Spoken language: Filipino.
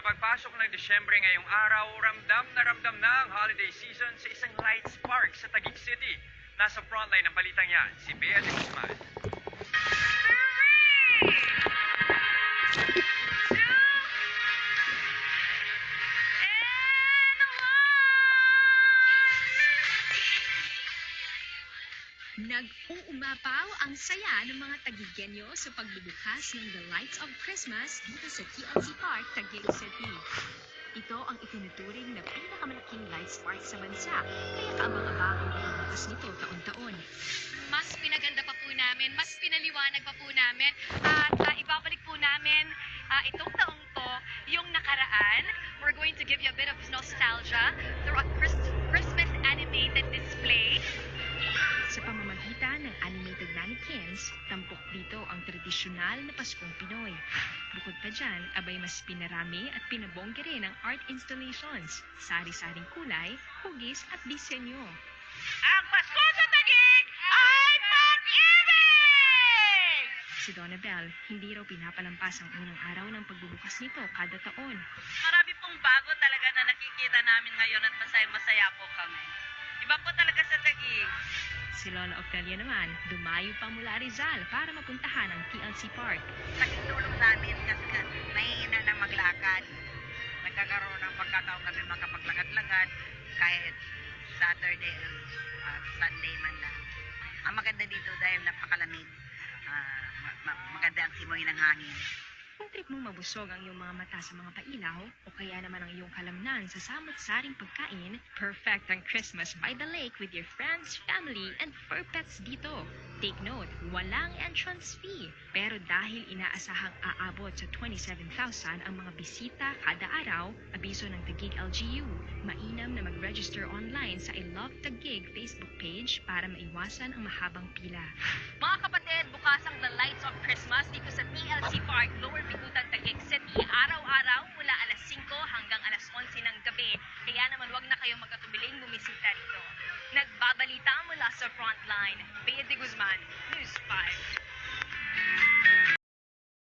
Sa pagpasok ng Desyembre ngayong araw, ramdam na ramdam na ang holiday season sa isang lights park sa Taguig City. Nasa frontline ng balitang yan, si Bea de Guzman. Nag-uumapaw ang saya ng mga Tagigenyo sa pagbubukas ng The Lights of Christmas dito sa TLC Park, Taguig City. Ito ang itinuturing na pinakamalaking lights park sa bansa, kaya kaabang-abang ang pagbubukas nito taon-taon. mas pinaganda pa po namin, mas pinaliwanag pa po namin, at ah, ibabalik po namin ah, itong taong to, yung nakaraan. We're going to give you a bit of nostalgia through a Chris- Christmas mannequins, tampok dito ang tradisyonal na Paskong Pinoy. Bukod pa dyan, abay mas pinarami at pinabongga rin ang art installations, sari-saring kulay, hugis at disenyo. Ang Pasko sa Taguig ay pag-ibig! Si Donna Bell, hindi raw pinapalampas ang unang araw ng pagbubukas nito kada taon. Marami pong bago talaga na nakikita namin ngayon at masaya-masaya po kami. Iba po talaga sa Taguig. Si Lola Octalia naman, dumayo pa mula Rizal para mapuntahan ang TLC Park. Laking tulong sa amin kasi nga mahihina ng maglakad. Nagkakaroon ng pagkataon kami makapaglakad-lakad kahit Saturday at Sunday man lang. Ang maganda dito dahil napakalamig. Ah, ma- ma- maganda ang simoy ng hangin. Kung trip mong mabusog ang iyong mga mata sa mga pailaw, o kaya naman ang iyong kalamnan sa samot-saring pagkain, perfect ang Christmas by the lake with your friends, family, and fur pets dito. Take note, walang entrance fee. Pero dahil inaasahang aabot sa 27,000 ang mga bisita kada araw, abiso ng Taguig LGU, mainam na mag-register online sa I Love Taguig Facebook page para maiwasan ang mahabang pila. Mga kapatid, bukas ang The Lights of Christmas dito Park, Lower Bigutan, Taguig City. Araw-araw mula alas 5 hanggang alas 11 ng gabi. Kaya naman wag na kayong magkatubiling bumisita rito. Nagbabalita mula sa frontline, Bea de Guzman, News 5.